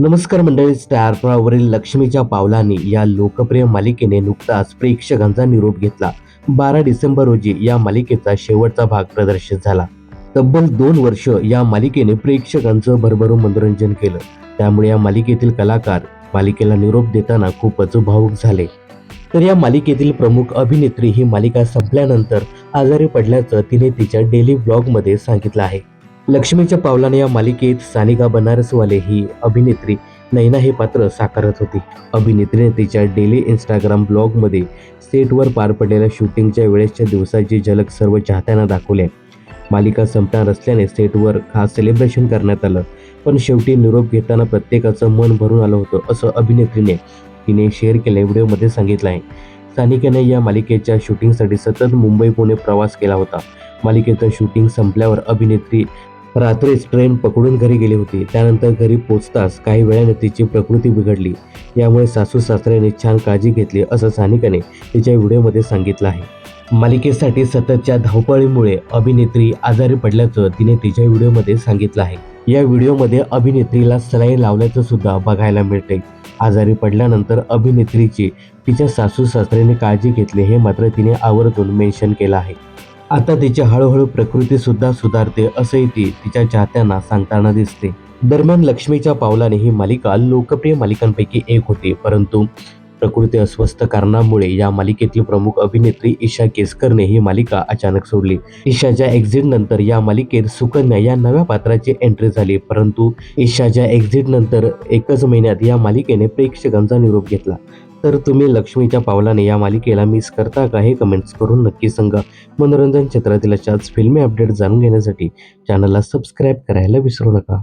नमस्कार मंडळी स्टार लक्ष्मीच्या पावलांनी या लोकप्रिय मालिकेने नुकताच प्रेक्षकांचा निरोप घेतला. बारा डिसेंबर रोजी या मालिकेचा शेवटचा भाग प्रदर्शित झाला. तब्बल दोन वर्ष या मालिकेने प्रेक्षकांचं भरभरून मनोरंजन केलं. त्यामुळे या मालिकेतील कलाकार मालिकेला निरोप देताना खूपच भावुक झाले. तर या मालिकेतील प्रमुख अभिनेत्री ही मालिका संपल्यानंतर आजारी पडल्याचं तिने तिच्या डेली ब्लॉगमध्ये सांगितलं आहे. लक्ष्मीच्या पावलाने या मालिकेत सानिका बनारसवाले ही अभिनेत्री नैना हे पात्र साकारत होती. अभिनेत्रीने तिच्या डेली इंस्टाग्राम ब्लॉगमध्ये सेटवर पार पडलेल्या शूटिंगच्या वेळेसच्या दिवसाची झलक सर्व चाहत्यांना दाखवली. आहे. मालिका संपणार असल्याने सेटवर खास सेलिब्रेशन करण्यात आलं. पण शेवटी निरोप घेताना प्रत्येकाचं मन भरून आलं होतं असं अभिनेत्रीने तिने शेअर केलेल्या व्हिडिओमध्ये सांगितलं आहे. सानिकेने या मालिकेच्या शूटिंगसाठी सतत मुंबई पुणे प्रवास केला होता. मालिकेचं शूटिंग संपल्यावर अभिनेत्री रात्रीच ट्रेन पकडून घरी गेली होती. त्यानंतर घरी पोचताच काही वेळाने तिची प्रकृती बिघडली. यामुळे सासू सासऱ्याने छान काळजी घेतली असं सानिकाने तिच्या व्हिडिओमध्ये सांगितलं आहे. मालिकेसाठी सततच्या धावपळीमुळे अभिनेत्री आजारी पडल्याचं तिने तिच्या व्हिडिओमध्ये सांगितलं आहे. या व्हिडिओमध्ये अभिनेत्रीला सलाई लावल्याचं सुद्धा बघायला मिळते आजारी पडल्यानंतर अभिनेत्रीची तिच्या सासू सासऱ्याने काळजी घेतली हे मात्र तिने आवर्जून मेन्शन केलं आहे. आता तिची हळूहळू प्रकृती सुद्धा सुधारते असंही ती तिच्या चाहत्यांना सांगताना दिसते. दरम्यान लक्ष्मीच्या पावलाने ही मालिका लोकप्रिय मालिकांपैकी एक होती परंतु प्रकृती अस्वस्थ कारणामुळे या मालिकेतील प्रमुख अभिनेत्री ईशा केसकरने ही मालिका अचानक सोडली. ईशाच्या एक्झिट नंतर या मालिकेत सुकन्या या नव्या पात्राची एंट्री झाली परंतु ईशाच्या एक्झिट नंतर एकच महिन्यात या मालिकेने प्रेक्षकांचा निरोप घेतला. तर तुम्ही लक्ष्मीच्या पावलाने या मालिकेला मिस करता का हे कमेंट्स करून नक्की सांगा. मनोरंजन क्षेत्रातील अशाच फिल्मी अपडेट जाणून घेण्यासाठी चॅनलला सबस्क्राईब करायला विसरू नका.